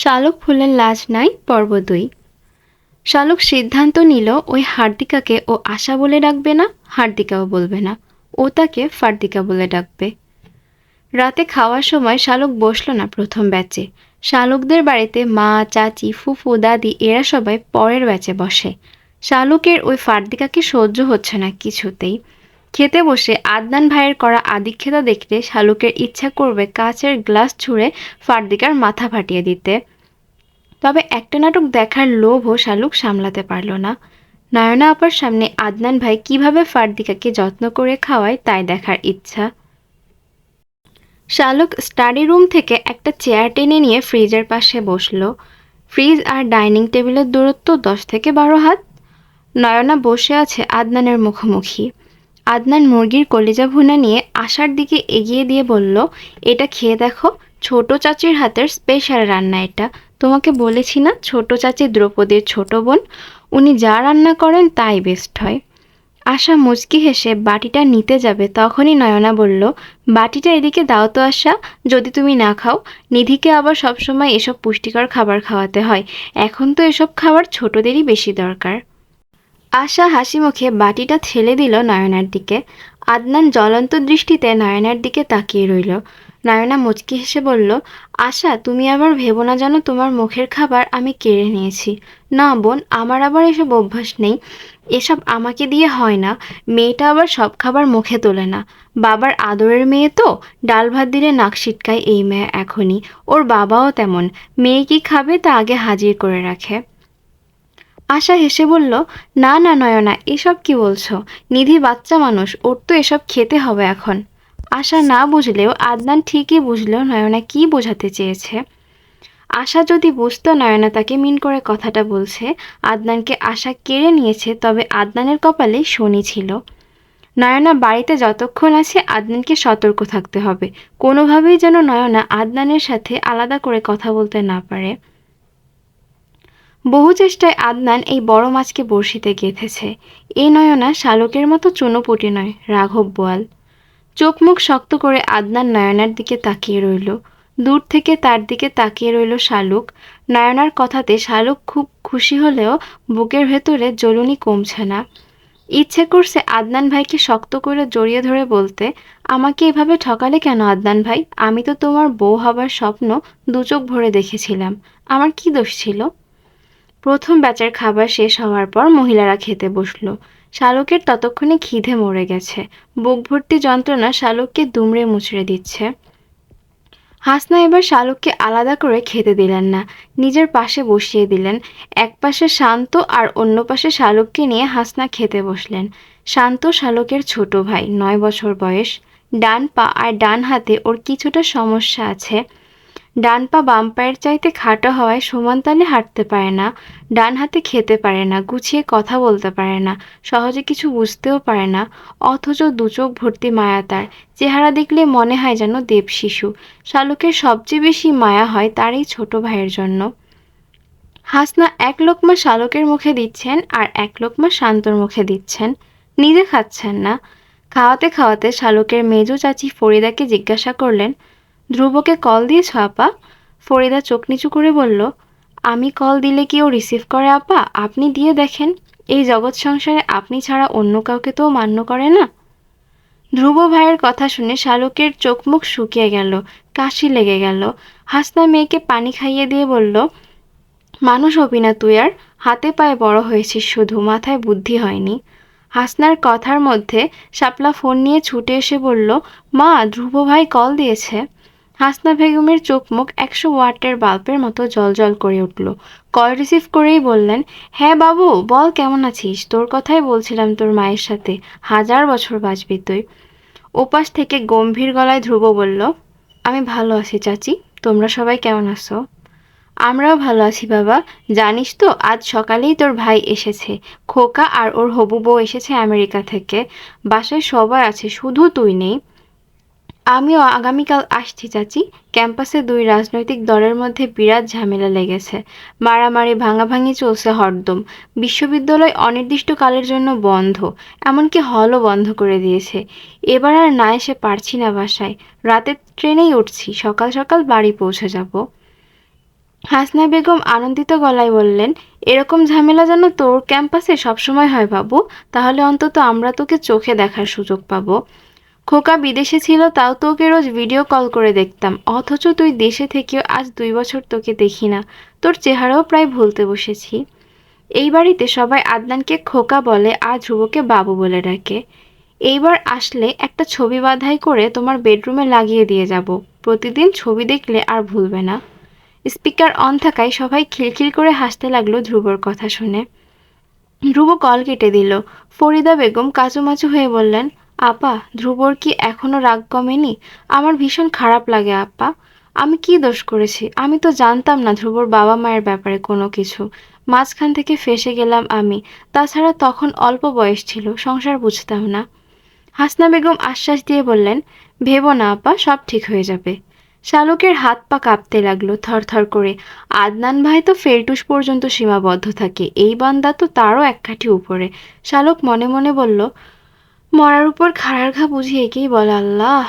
শালক ফুলের লাজ নাই, পর্ব দুই। শালক সিদ্ধান্ত নিল, ওই হার্দিকাকে ও আশা বলে ডাকবে না, হার্দিকাও বলবে না, ও তাকে ফার্দিকা বলে ডাকবে। রাতে খাওয়ার সময় শালক বসল না প্রথম ব্যাচে। শালকদের বাড়িতে মা, চাচি, ফুফু, দাদি এরা সবাই পরের ব্যাচে বসে। শালকের ওই ফার্দিকাকে সহ্য হচ্ছে না কিছুতেই। খেতে বসে আদনান ভাইয়ের করা আদিক্ষেতা দেখতে শালুকের ইচ্ছা করবে কাচের গ্লাস ছুঁড়ে ফার্দিকার মাথা ফাটিয়ে দিতে। তবে একটা নাটক দেখার লোভও শালুক সামলাতে পারল না। নয়না আপার সামনে আদনান ভাই কীভাবে ফার্দিকাকে যত্ন করে খাওয়ায় তাই দেখার ইচ্ছা। শালুক স্টাডি রুম থেকে একটা চেয়ার টেনে নিয়ে ফ্রিজের পাশে বসল। ফ্রিজ আর ডাইনিং টেবিলের দূরত্ব দশ থেকে বারো হাত। নয়না বসে আছে আদনানের মুখোমুখি। আদনান মুরগির কলিজা ভুনা নিয়ে আশার দিকে এগিয়ে দিয়ে বলল, এটা খেয়ে দেখো, ছোট চাচির হাতের স্পেশাল রান্না এটা। তোমাকে বলেছি না, ছোট চাচি দ্রৌপদীর ছোট বোন। উনি যা রান্না করেন তাই বেস্ট হয়। আশা মুচকি হেসে বাটিটা নিতে যাবে। তখনই নয়না বলল, বাটিটা এদিকে দাও তো আশা, যদি তুমি না খাও। নিধিকে আবার সবসময় এসব পুষ্টিকর খাবার খাওয়াতে হয়। এখন তো এসব খাবার ছোটদেরই বেশি দরকার। আশা হাসি মুখে বাটিটা ঠেলে দিল নয়নার দিকে। আদনান জ্বলন্ত দৃষ্টিতে নয়নার দিকে তাকিয়ে রইল। নয়না মুচকি হেসে বলল, আশা, তুমি আবার ভেবো না যেন তোমার মুখের খাবার আমি কেড়ে নিয়েছি। না বোন, আমার আবার এসব অভ্যাস নেই। এসব আমাকে দিয়ে হয় না। মেয়েটা আবার সব খাবার মুখে তোলে না। বাবার আদরের মেয়ে তো? ডাল ভাত দিলে নাক সিটকায় এই মেয়ে এখনই। ওর বাবাও তেমন। মেয়ে কি খাবে তা আগে হাজির করে রাখে। আশা হেসে বলল, না না, নয়না, এসব কি বলছো? নিধি বাচ্চা মানুষ, ওর তো এসব খেতে হবে এখন। আশা না বুঝলেও আদনান ঠিকই বুঝলো নয়না কি বোঝাতে চেয়েছে। আশা যদি বুঝতো নয়না তাকে মিন করে কথাটা বলছে, আদনানকে আশা কেড়ে নিয়েছে, তবে আদনানের কপালে শনি ছিল। নয়না বাড়িতে যতক্ষণ আছে আদনানকে সতর্ক থাকতে হবে। কোনোভাবেই যেন নয়না আদনানের সাথে আলাদা করে কথা বলতে না পারে। বহু চেষ্টায় আদনান এই বড় মাছকে বড়শিতে গেঁথেছে। এই নয়না শালকের মতো চুনোপুটি নয়, রাঘব বোয়াল। চোখ মুখ শক্ত করে আদনান নয়নার দিকে তাকিয়ে রইল। দূর থেকে তার দিকে তাকিয়ে রইল শালুক। নয়নার কথাতে শালুক খুব খুশি হলেও বুকের ভেতরে জ্বলুনি কমছে না। ইচ্ছে করছে আদনান ভাইকে শক্ত করে জড়িয়ে ধরে বলতে, আমাকে এভাবে ঠকালে কেন আদনান ভাই? আমি তো তোমার বউ হবার স্বপ্ন দু চোখ ভরে দেখেছিলাম। আমার কি দোষ ছিল? প্রথম ব্যাচের খাবার শেষ হওয়ার পর মহিলারা খেতে বসল। শালকের ততক্ষণে খিদে মরে গেছে। বুক ভর্তি যন্ত্রণা শালককে দুমড়ে মুচড়ে দিচ্ছে। হাসনা এবার শালককে আলাদা করে খেতে দিলেন না। নিজের পাশে বসিয়ে দিলেন। এক পাশে শান্ত আর অন্য পাশে শালককে নিয়ে হাসনা খেতে বসলেন। শান্ত শালকের ছোট ভাই, নয় বছর বয়স। ডান পা আর ডান হাতে ওর কিছুটা সমস্যা আছে। ডান পা বাম পায়ের চাইতে খাটো হওয়ায় সমান তালে হাঁটতে পারে না, ডান হাতে খেতে পারে না, গুছিয়ে কথা বলতে পারে না, সহজে কিছু বুঝতেও পারে না, অথচ দুচোখ ভর্তি মায়া তার, চেহারা দেখলে মনে হয় যেন দেব শিশু। শালুকের সবচেয়ে বেশি মায়া হয় তার এই ছোট ভাইয়ের জন্য। হাসনা এক লোকমা শালকের মুখে দিচ্ছেন আর এক লোকমা শান্তর মুখে দিচ্ছেন। নিজে খাচ্ছেন না। খাওয়াতে খাওয়াতে শালকের মেজো চাচি ফরিদাকে জিজ্ঞাসা করলেন ধ্রুবকে কল দিয়েছ আপা ফরিদা চোখ নিচু করে বলল, আমি কল দিলে কি ও রিসিভ করে আপা? আপনি দিয়ে দেখেন। এই জগৎ সংসারে আপনি ছাড়া অন্য কাউকে তো মান্য করে না। ধ্রুব ভাইয়ের কথা শুনে শালকের চোখ মুখ শুকিয়ে গেল, কাশি লেগে গেল। হাসনা মেয়েকে পানি খাইয়ে দিয়ে বলল, মানুষ হবি না তুই আর, হাতে পায়ে বড় হয়েছিস শুধু, মাথায় বুদ্ধি হয়নি। হাসনার কথার মধ্যে শাপলা ফোন নিয়ে ছুটে এসে বলল, মা, ধ্রুব ভাই কল দিয়েছে। হাসনা বেগমের চোখ মুখ একশো ওয়াটের বাল্বের মতো জল করে উঠল। কল রিসিভ করেই বললেন হ্যাঁ বাবু, বল কেমন আছিস? তোর কথাই বলছিলাম তোর মায়ের সাথে। হাজার বছর বাঁচবি তুই। ওপাশ থেকে গম্ভীর গলায় ধ্রুব বলল, আমি ভালো আছি চাচি। তোমরা সবাই কেমন আছো? আমরাও ভালো আছি বাবা। জানিস তো, আজ সকালেই তোর ভাই এসেছে। খোকা আর ওর হবু বউ এসেছে আমেরিকা থেকে। বাসায় সবাই আছে, শুধু তুই নেই। আমিও আগামীকাল আসছি চাচি। ক্যাম্পাসে দুই রাজনৈতিক দলের মধ্যে বিরাট ঝামেলা লেগেছে। মারামারি, ভাঙাভাঙি চলছে হরদম। বিশ্ববিদ্যালয় অনির্দিষ্টকালের জন্য বন্ধ, এমনকি হলও বন্ধ করে দিয়েছে। এবার আর না এসে পারছি না বাসায়। রাতের ট্রেনেই উঠছি, সকাল সকাল বাড়ি পৌঁছে যাব। হাসনা বেগম আনন্দিত গলায় বললেন, এরকম ঝামেলা যেন তোর ক্যাম্পাসে সবসময় হয় বাবু, তাহলে অন্তত আমরা তোকে চোখে দেখার সুযোগ পাবো। খোকা বিদেশে ছিল, তাও তোকে রোজ ভিডিও কল করে দেখতাম। অথচ তুই দেশে থেকেও আজ দুই বছর তোকে দেখি না। তোর চেহারাও প্রায় ভুলতে বসেছি। এই বাড়িতে সবাই আদনানকে খোকা বলে আর ধ্রুবকে বাবু বলে ডাকে। এইবার আসলে একটা ছবি বাধাই করে তোমার বেডরুমে লাগিয়ে দিয়ে যাব। প্রতিদিন ছবি দেখলে আর ভুলবে না। স্পিকার অন থাকায় সবাই খিলখিল করে হাসতে লাগল ধ্রুবর কথা শুনে। ধ্রুব কল কেটে দিল। ফরিদা বেগম কাচুমাচু হয়ে বললেন আপা, ধ্রুবর কি এখনও রাগ কমেনি? আমার ভীষণ খারাপ লাগে, আপা। আমি কি দোষ করেছি? আমি তো জানতাম না ধ্রুবর বাবা মায়ের ব্যাপারে কোনো কিছু। মাঝখান থেকে ফেসে গেলাম আমি। তাছাড়া তখন অল্প বয়স ছিল, সংসার বুঝতাম না। হাসনা বেগম আশ্বাস দিয়ে বললেন, ভেবো না, আপা, সব ঠিক হয়ে যাবে। শালুকের হাত পা কাঁপতে লাগল থরথর করে। আদনান ভাই তো ফেরটুস পর্যন্ত সীমাবদ্ধ থাকে। এই বান্দা তো তারও এক কাঠি উপরে। শালুক মনে মনে বলল মরার উপর খাড়ার ঘা বুঝি একেই বলে আল্লাহ।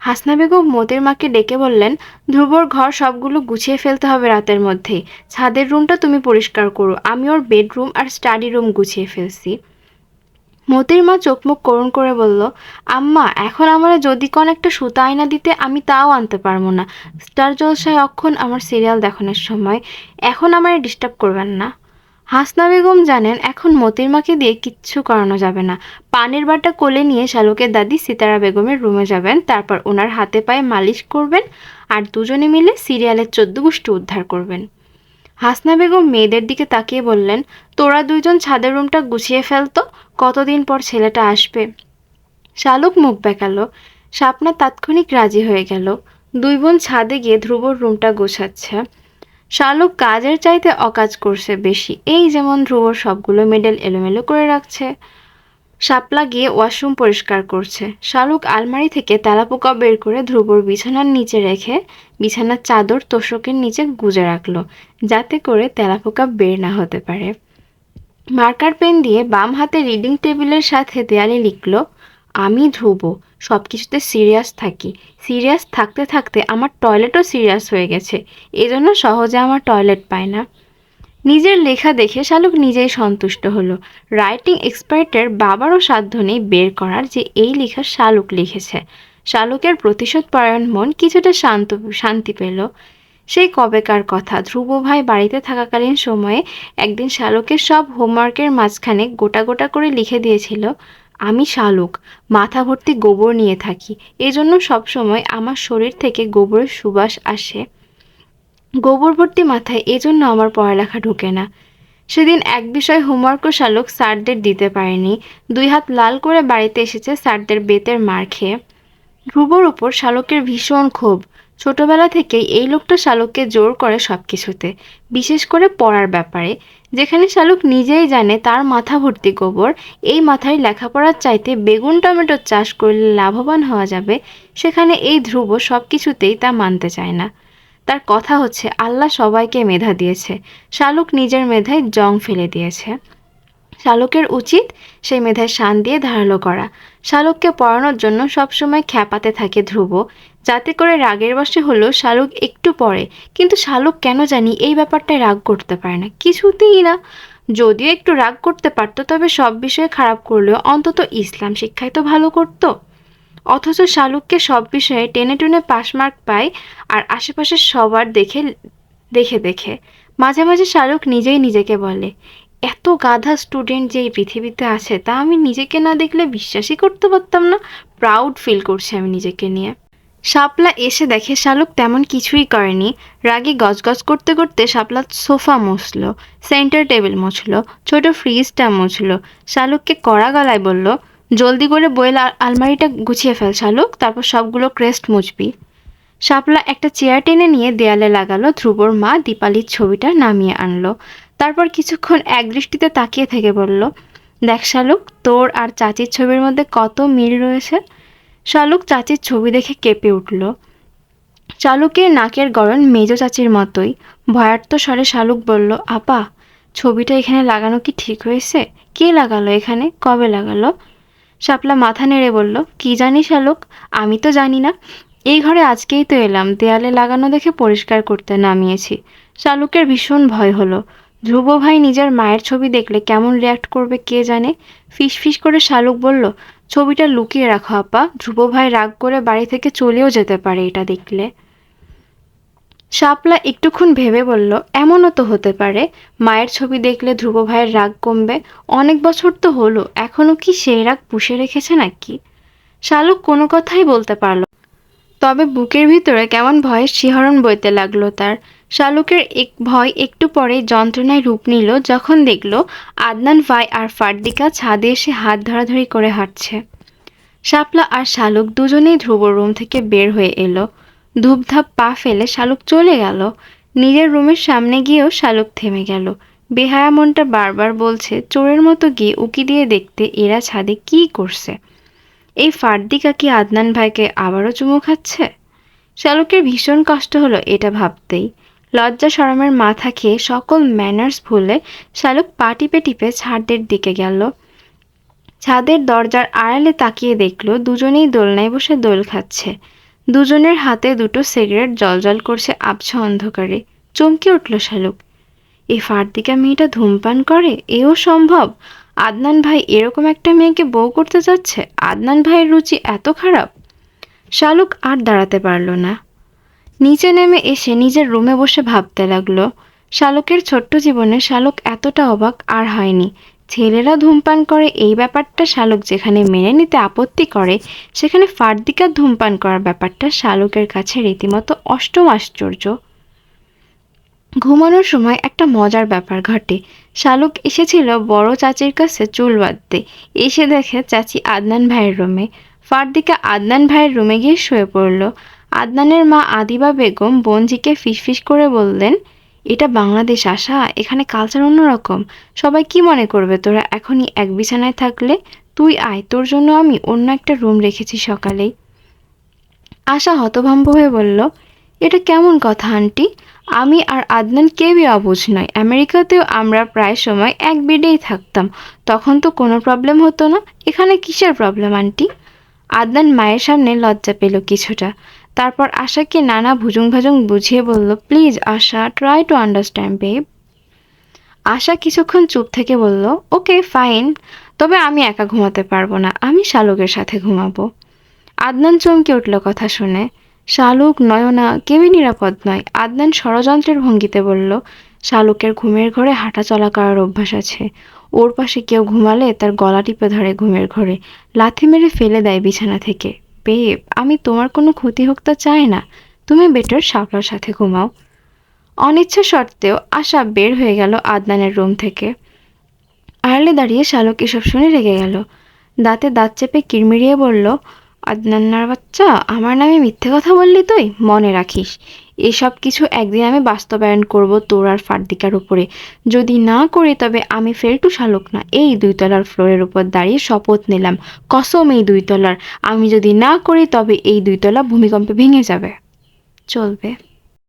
হাসনা বেগম মোতের মাকে ডেকে বললেন, ধ্রুবর ঘর সবগুলো গুছিয়ে ফেলতে হবে রাতের মধ্যেই ছাদের রুমটা তুমি পরিষ্কার করো। আমি ওর বেডরুম আর স্টাডি রুম গুছিয়ে ফেলছি। মতির মা চোখমুখ করুণ করে বলল, আম্মা, এখন আমার যদি কোন একটা সুতা আয়না দিতে আমি তাও আনতে পারব না। স্টার জলসায় অক্ষণ আমার সিরিয়াল দেখানোর সময়। এখন আমার ডিস্টার্ব করবেন না। হাসনা বেগম জানেন, এখন মতির মাকে দিয়ে কিচ্ছু করানো যাবে না। পানির বাটা কোলে নিয়ে শালুকের দাদি সিতারা বেগমের রুমে যাবেন, তারপর ওনার হাতে পায়ে মালিশ করবেন আর দুজনে মিলে সিরিয়ালের চোদ্দ গোষ্ঠী উদ্ধার করবেন। হাসনা বেগম মেয়েদের দিকে তাকিয়ে বললেন, তোরা দুইজন ছাদের রুমটা গুছিয়ে ফেলতো কতদিন পর ছেলেটা আসবে? শালুক মুখ বেঁকালো স্বপ্না তাৎক্ষণিক রাজি হয়ে গেল। দুই বোন ছাদে গিয়ে ধ্রুবর রুমটা গোছাচ্ছে। শালুক কাজের চাইতে অকাজ করছে বেশি। এই যেমন ধ্রুবর সবগুলো মেডেল এলোমেলো করে রাখছে। শাপলা গিয়ে ওয়াশরুম পরিষ্কার করছে। শালুক আলমারি থেকে তেলাপোকা বের করে ধ্রুবর বিছানার নিচে রেখে বিছানার চাদর তোষকের নিচে গুজে রাখল, যাতে করে তেলাপোকা বের না হতে পারে। মার্কার পেন দিয়ে বাম হাতে রিডিং টেবিলের সাথে দেয়ালে লিখল আমি ধ্রুব সব কিছুতে সিরিয়াস থাকি। সিরিয়াস থাকতে থাকতে আমার টয়লেটও সিরিয়াস হয়ে গেছে। এজন্য সহজে আমার টয়লেট পায় না। নিজের লেখা দেখে শালুক নিজেই সন্তুষ্ট হলো। রাইটিং এক্সপার্টের বাবারও সাধ্য নেই বের করার যে এই লেখা শালুক লিখেছে। শালুকের প্রতিশোধ পরায়ণ মন কিছুটা শান্ত, শান্তি পেল। সেই কবেকার কথা, ধ্রুব ভাই বাড়িতে থাকাকালীন সময়ে একদিন শালুকের সব হোমওয়ার্কের মাঝখানে গোটা গোটা করে লিখে দিয়েছিল। আমি শালুক, মাথা ভর্তি গোবর নিয়ে থাকি। এজন্য সবসময় আমার শরীর থেকে গোবরের সুবাস আসে। গোবর ভর্তি মাথায় এজন্য আমার পড়ালেখা ঢোকে না। সেদিন এক বিষয় হোমওয়ার্কও শালুক স্যারদের দিতে পারেনি। দুই হাত লাল করে বাড়িতে এসেছে স্যারদের বেতের মার খেয়ে। ধ্রুবর উপর শালকের ভীষণ ক্ষোভ। ছোটবেলা থেকেই এই লোকটা শালুককে জোর করে সব কিছুতে বিশেষ করে পড়ার ব্যাপারে। যেখানে শালুক নিজেই জানে তার মাথা ভর্তি গোবর, এই মাথায় লেখাপড়ার চাইতে বেগুন টমেটোর চাষ করলে লাভবান হওয়া যাবে, সেখানে এই ধ্রুব সব কিছুতেই তা মানতে চায় না। তার কথা হচ্ছে, আল্লাহ সবাইকে মেধা দিয়েছে। শালুক নিজের মেধায় জং ফেলে দিয়েছে। শালুকের উচিত সেই মেধায় শান দিয়ে ধারালো করা। শালুককে পড়ানোর জন্য সবসময় খ্যাপাতে থাকে ধ্রুব। যাতে করে রাগের বসে হলেও শালুক একটু পড়ে। কিন্তু শালুক কেন জানি এই ব্যাপারটায় রাগ করতে পারে না। কিছুতেই না। যদিও একটু রাগ করতে পারতো, তবে সব বিষয়ে খারাপ করলেও অন্তত ইসলাম শিক্ষায় তো ভালো করতো। অথচ শালুককে সব বিষয়ে টেনে টেনে পাশ মার্ক পায় আর আশেপাশের সবার দেখে দেখে দেখে। মাঝে মাঝে শালুক নিজেই নিজেকে বলে। এত গাধা স্টুডেন্ট যে এই পৃথিবীতে আছে, তা আমি নিজেকে না দেখলে বিশ্বাসই করতে পারতাম না। প্রাউড ফিল করছি আমি নিজেকে নিয়ে। শাপলা এসে দেখে শালুক তেমন কিছুই করেনি। রাগে গজগজ করতে করতে শাপলা সোফা মুছল সেন্টার টেবিল মুছল, ছোট ফ্রিজটা মুছল। শালুককে কড়া গলায় বলল, জলদি করে বইয়ের আলমারিটা গুছিয়ে ফেল শালুক, তারপর সবগুলো ক্রেস্ট মুছবি। শাপলা একটা চেয়ার টেনে নিয়ে দেয়ালে লাগালো, ধ্রুবর মা দীপালির ছবিটা নামিয়ে আনলো। তারপর কিছুক্ষণ এক দৃষ্টিতে তাকিয়ে থেকে বলল, দেখ শালুক, তোর আর চাচির ছবির মধ্যে কত মিল রয়েছে? শালুক চাচির ছবি দেখে কেঁপে উঠল। শালুকের নাকের গড়ন মেজো চাচির মতোই। ভয়ার্থ স্বরে শালুক বলল, আপা, ছবিটা এখানে লাগানো কি ঠিক হয়েছে? কে লাগালো এখানে? কবে লাগালো? শাপলা মাথা নেড়ে বলল, কি জানি শালুক, আমি তো জানি না। এই ঘরে আজকেই তো এলাম, দেয়ালে লাগানো দেখে পরিষ্কার করতে নামিয়েছি। শালুকের ভীষণ ভয় হলো। ধ্রুব ভাই নিজের মায়ের ছবি দেখলে কেমন রিয়াক্ট করবে কে জানে? ফিস ফিস করে শালুক বলল, ছবিটা লুকিয়ে রাখো আপা ধ্রুব ভাই রাগ করে বাড়ি থেকে চলেও যেতে পারে এটা দেখলে। শাপলা একটুক্ষণ ভেবে বলল, এমনও তো হতে পারে। মায়ের ছবি দেখলে ধ্রুব ভাইয়ের রাগ কমবে। অনেক বছর তো হলো, এখনও কি সেই রাগ পুষে রেখেছে নাকি? শালুক কোনো কথাই বলতে পারল তবে বুকের ভিতরে কেমন ভয়ের শিহরণ বইতে লাগল তার। শালুকের এক ভয় একটু পরে যন্ত্রণায় রূপ নিল, যখন দেখল আদনান ভাই আর ফার্দিকা ছাদে এসে হাত ধরাধরি করে হাঁটছে। শাপলা আর শালুক দুজনেই ধ্রুব রুম থেকে বের হয়ে এলো। ধূপধাপ পা ফেলে শালুক চলে গেল। নিজের রুমের সামনে গিয়েও শালুক থেমে গেল। বেহায়া মনটা বারবার বলছে, চোরের মতো গিয়ে উকি দিয়ে দেখতে এরা ছাদে কি করছে? এই ফার্দিকা কি আদনান ভাইকে আবারও চুমু খাচ্ছে? শালুকের ভীষণ কষ্ট হলো এটা ভাবতেই। লজ্জা সরমের মাথা খেয়ে সকল ম্যানার্স ভুলে শালুক পা টিপে টিপে ছাদের দিকে গেল। ছাদের দরজার আড়ালে তাকিয়ে দেখল, দুজনেই দোলনায় বসে দোল খাচ্ছে। দুজনের হাতে দুটো সিগারেট জলজল করছে আবছা অন্ধকারে। চমকে উঠল শালুক। এই ফার্দিকা মেয়েটা ধূমপান করে? এও সম্ভব? আদনান ভাই এরকম একটা মেয়েকে বউ করতে যাচ্ছে? আদনান ভাইয়ের রুচি এত খারাপ? শালুক আর দাঁড়াতে পারল না। নিচে নেমে এসে নিজের রুমে বসে ভাবতে লাগল, শালুকের ছোট্ট জীবনে শালুক এতটা অবাক আর হয়নি। ছেলেরা ধূমপান করে এই ব্যাপারটা শালক যেখানে মেনে নিতে আপত্তি করে, সেখানে ফার্দিকার ধূমপান করার ব্যাপারটা শালুকের কাছে রীতিমতো অষ্টম আশ্চর্য। ঘুমানোর সময় একটা মজার ব্যাপার ঘটে। শালুক এসেছিল বড় চাচির কাছে চুল বাঁধতে। এসে দেখে চাচি আদনান ভাইয়ের রুমে। ফার্দিকা আদনান ভাইয়ের রুমে গিয়ে শুয়ে পড়ল। আদনানের মা আদিবা বেগম বঞ্জিকে ফিসফিস করে বললেন, এটা বাংলাদেশ আসা, এখানে কালচার অন্যরকম। সবাই কি মনে করবে, তোরা এখনই এক বিছানায় থাকলে? তুই আয়, তোর জন্য আমি অন্য একটা রুম রেখেছি সকালেই। আশা হতভম্ব হয়ে বলল, এটা কেমন কথা, আন্টি? আমি আর আদনান কেউই অবুঝ নয় আমেরিকাতেও আমরা প্রায় সময় এক বেডেই থাকতাম। তখন তো কোনো প্রবলেম হতো না। এখানে কিসের প্রবলেম আন্টি? আদনান মায়ের সামনে লজ্জা পেল কিছুটা। তারপর আশাকে নানা ভুজুং ভাজুং বুঝিয়ে বলল, please Asha try to understand babe Asha কিছুক্ষণ চুপ থেকে বলল ওকে ফাইন তবে আমি একা ঘুমাতে পারব না, আমি শালুকের সাথে ঘুমাবো। আদনান চমকে উঠল কথা শুনে। শালুক নয়না, কেউই নিরাপদ নয়। আদনান ষড়যন্ত্রের ভঙ্গিতে বলল, শালুকের ঘুমের ঘরে হাঁটা চলা করার অভ্যাস আছে। ওর পাশে কেউ ঘুমালে তার গলা টিপে ধরে ঘুমের ঘরে, লাথি মেরে ফেলে দেয় বিছানা থেকে। বেব, আমি তোমার কোনো ক্ষতি হোক তো চাই না। তুমি বেটার শাপলার সাথে ঘুমাও। অনিচ্ছা সত্ত্বেও আশা বের হয়ে গেল আদনানের রুম থেকে। আড়ালে দাঁড়িয়ে শালক এসব শুনে রেগে গেল। দাঁতে দাঁত চেপে কিরমিরিয়ে বলল আদনান্নার বাচ্চা, আমার নামে মিথ্যে কথা বললি তুই? মনে রাখিস। এসব কিছু একদিন আমি বাস্তবায়ন করব তোর আর ফার্দিকার উপরে। যদি না করি তবে আমি ফেলটু শালক না। এই দুইতলার ফ্লোরের উপর দাঁড়িয়ে শপথ নিলাম। কসম এই দুইতলার। আমি যদি না করি তবে এই দুইতলা ভূমিকম্পে ভেঙে যাবে। চলবে।